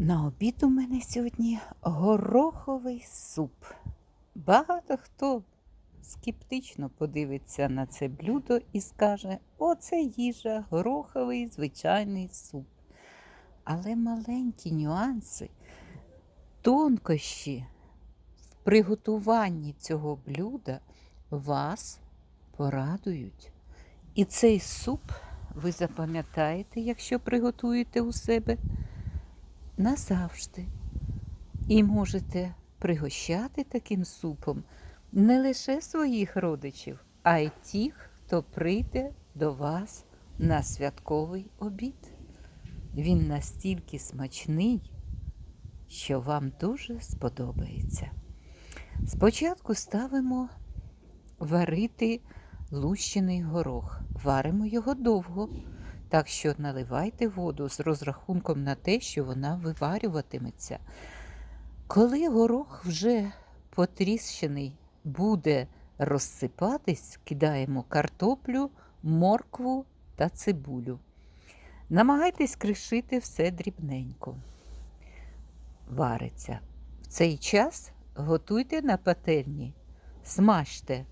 На обід у мене сьогодні гороховий суп. Багато хто скептично подивиться на це блюдо і скаже: оце їжа, гороховий звичайний суп. Але маленькі нюанси, тонкощі в приготуванні цього блюда вас порадують. І цей суп ви запам'ятаєте, якщо приготуєте у себе назавжди. І можете пригощати таким супом не лише своїх родичів, а й тих, хто прийде до вас на святковий обід. Він настільки смачний, що вам дуже сподобається. Спочатку ставимо варити лущений горох. Варимо його довго. Так що наливайте воду з розрахунком на те, що вона виварюватиметься. Коли горох вже потріщений буде розсипатись, кидаємо картоплю, моркву та цибулю. Намагайтесь кришити все дрібненько. Вариться. В цей час готуйте на пательні, смажте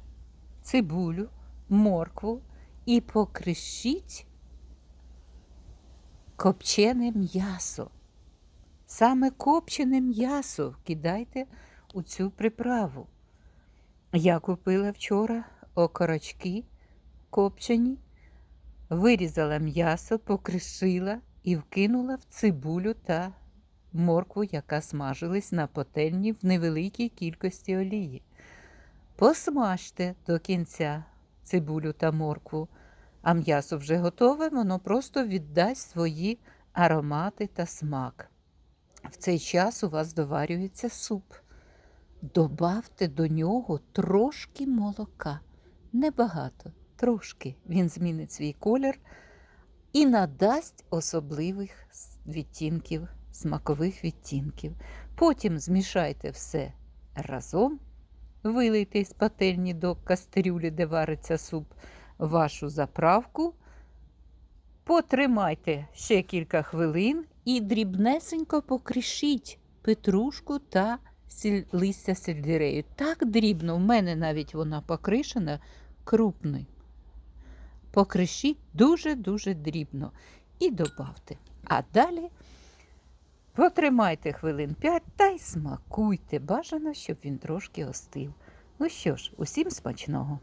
цибулю, моркву і покришіть копчене м'ясо. Саме копчене м'ясо кидайте у цю приправу. Я купила вчора окорочки копчені, вирізала м'ясо, покришила і вкинула в цибулю та моркву, яка смажилась на пательні в невеликій кількості олії. Посмажте до кінця цибулю та моркву а м'ясо вже готове, воно просто віддасть свої аромати та смак. В цей час у вас доварюється суп. Добавте до нього трошки молока. Небагато, трошки він змінить свій колір і надасть особливих відтінків, смакових відтінків. Потім змішайте все разом, вилийте з пательні до кастрюлі, де вариться суп вашу заправку, потримайте ще кілька хвилин і дрібнесенько покришіть петрушку та листя сельдерею. Так дрібно, в мене навіть вона покришена крупною. Покришіть дуже-дуже дрібно і добавте. А далі потримайте хвилин 5 та й смакуйте. Бажано, щоб він трошки остив. Ну що ж, усім смачного!